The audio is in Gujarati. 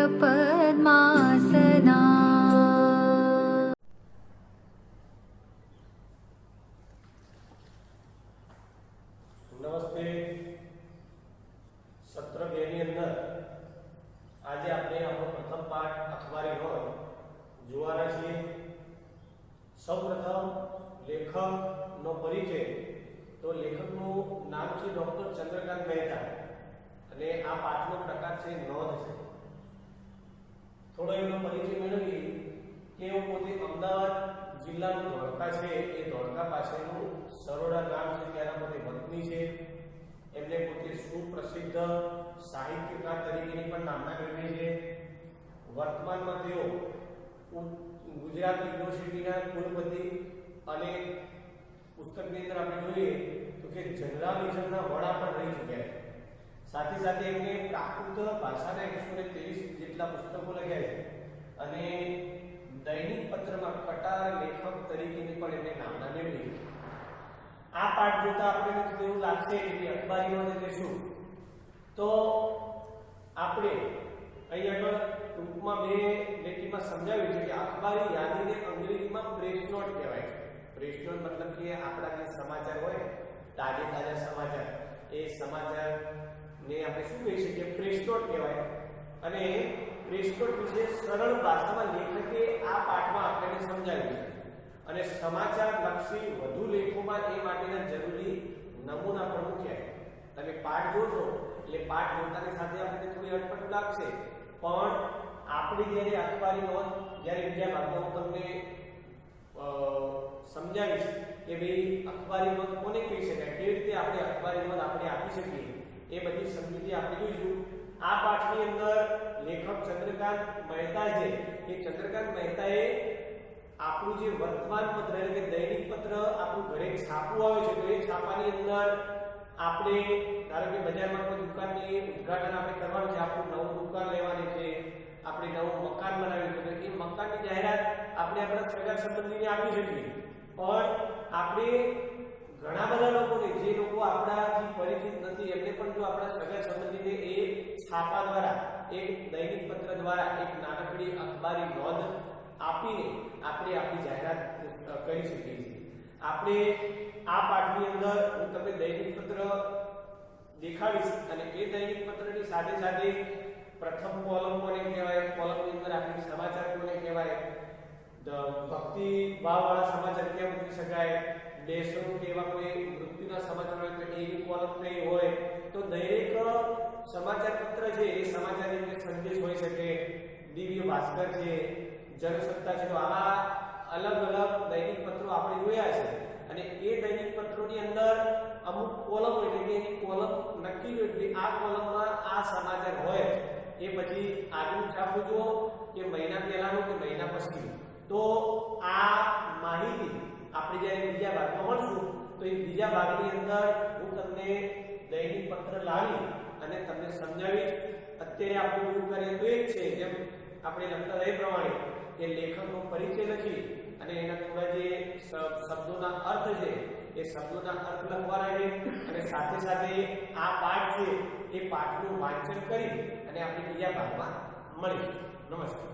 श्वेतपद्मासना નમસ્તે સત્ર બે ની અંદર આજે આપણે આપણો પ્રથમ પાઠ અખબારી નોંધ જોવાના છીએ સૌપ્રથમ લેખકનો પરિચય તો લેખકનું નામ છે ડોક્ટર ચંદ્રકાંત મહેતા અને આ પાઠનો પ્રકાર છે નોંધ છે થોડો એનો પરિચય મેળવી કે હું પોતે અમદાવાદ જિલ્લાનું ધોળકા છે. એ ધોળકા પાસેનું સરોડા ગામ છે. ત્યાંના પોતે વતની છે. એમને પોતે સુપ્રસિદ્ધ સાહિત્યકાર તરીકેની પણ નામના મેળવી છે. વર્તમાનમાં તેઓ ગુજરાત યુનિવર્સિટીના કુલપતિ અને પુસ્તકની અંદર આપણે જોઈએ તો કે જનરલિઝમના વડા પણ રહી ચૂક્યા છે. સાથે સાથે એમને પ્રાકૃત ભાષાના એકસો ને ત્રેવીસ જેટલા પુસ્તકો લખ્યા છે. અને દૈનિક પત્રમાં કટાર લેખક તરીકેની પણ એમને નામના મેળવી આ પાઠ જોતા આપણે તો એવું લાગશે કે અખબારીઓને શું તો આપણે અહીં આગળ ટૂંકમાં બે લીટીમાં સમજાવ્યું છે કે અખબારી યાદીને અંગ્રેજીમાં પ્રેસ નોટ કહેવાય છે. પ્રેસ નોટ મતલબ કે આપણા જે સમાચાર હોય તાજે તાજા સમાચાર. એ સમાચાર ને આપણે શું કહી શકીએ પ્રેસ્ટોટ કહેવાય. અને પ્રેસ્ટોટ વિશે સરળ ભાષામાં લેખકે આ પાઠમાં આપણને સમજાવ્યું અને સમાચાર લક્ષી વધુ લેખોમાં એ માટેના જરૂરી નમૂના પણ મૂક્યા તમે પાઠ જોશો, એટલે પાઠ જોતાની સાથે આપણને થોડી અટપટ લાગશે. પણ આપણી જ્યારે અખબારી નોંધ, જ્યારે બીજા ભાગમાં હું તમને સમજાવીશ કે ભાઈ અખબારી નોંધ કોને કહી શકાય? કેવી રીતે આપણે અખબારી નોંધ આપણે આપી શકીએ? એ બધી સમજૂતી આપી જોઈશું આ પાઠની અંદર લેખક ચંદ્રકાંત મહેતા છે. એ ચંદ્રકાંત મહેતાએ આપણું જે વર્તમાન પત્ર એટલે કે દૈનિક પત્ર આપણું ઘરે છાપવું આવે છે, તો એ છાપાની અંદર આપણે, ધારો કે બજારમાં કોઈ દુકાનની ઉદ્ઘાટન આપણે કરવાનું છે, આપણું નવું દુકાન લેવાની છે, આપણે નવું મકાન બનાવ્યું છે એ મકાનની જાહેરાત આપણે આપણા સગા સંબંધીને આપી શકીએ. પણ આપણે ઘણા બધા લોકોને, જે લોકો આપણાથી છાપા દ્વારા, એક દૈનિક પત્ર દ્વારા એક નાનકડી અખબારી નોંધ આપીને આપણે આપણી જાહેરાત કરી શકીએ છીએ. આપણે આ પાઠની અંદર હું તમને દૈનિક પત્ર દેખાડીશ અને એ દૈનિક પત્રની સાથે સાથે પ્રથમ કોલમ કોને કહેવાય? કોલમની અંદર આપણી સમાચાર કોને કહેવાય? ભક્તિ ભાવવાળા સમાચાર કેમ મૂકી શકાય? દેશનું એવા કોઈ મૃત્યુના સમાચાર હોય તો એવી કોલમ કઈ હોય? તો ભાસ્કર છે જનસત્તા છે, તો આવા અલગ અલગ દૈનિક પત્રો આપણે જોયા છે. અને એ દૈનિક પત્રોની અંદર અમુક કોલમ એટલે કે એની કોલમ નક્કી કે આ કોલમમાં આ સમાચાર હોય. એ પછી આગળનું છાપું જુઓ, કે મહિના પહેલાનું કે મહિના પછી તો આ માહિતી આપણે જ્યારે બીજા ભાગમાં મળશું, તો એ બીજા ભાગની અંદર હું તમને દૈનિક પત્ર લાવી અને તમને સમજાવીશ. અત્યારે આપણે એવું કરીએ તો એક છે, જેમ આપણે લખતા એ પ્રમાણે એ લેખકનો પરિચય લખી અને એના થોડા જે શબ્દોના અર્થ છે, એ શબ્દોના અર્થ લખવાના છે અને સાથે સાથે આ પાઠ છે, એ પાઠનું વાંચન કરી અને આપણે બીજા ભાગમાં મળીશું. નમસ્કાર.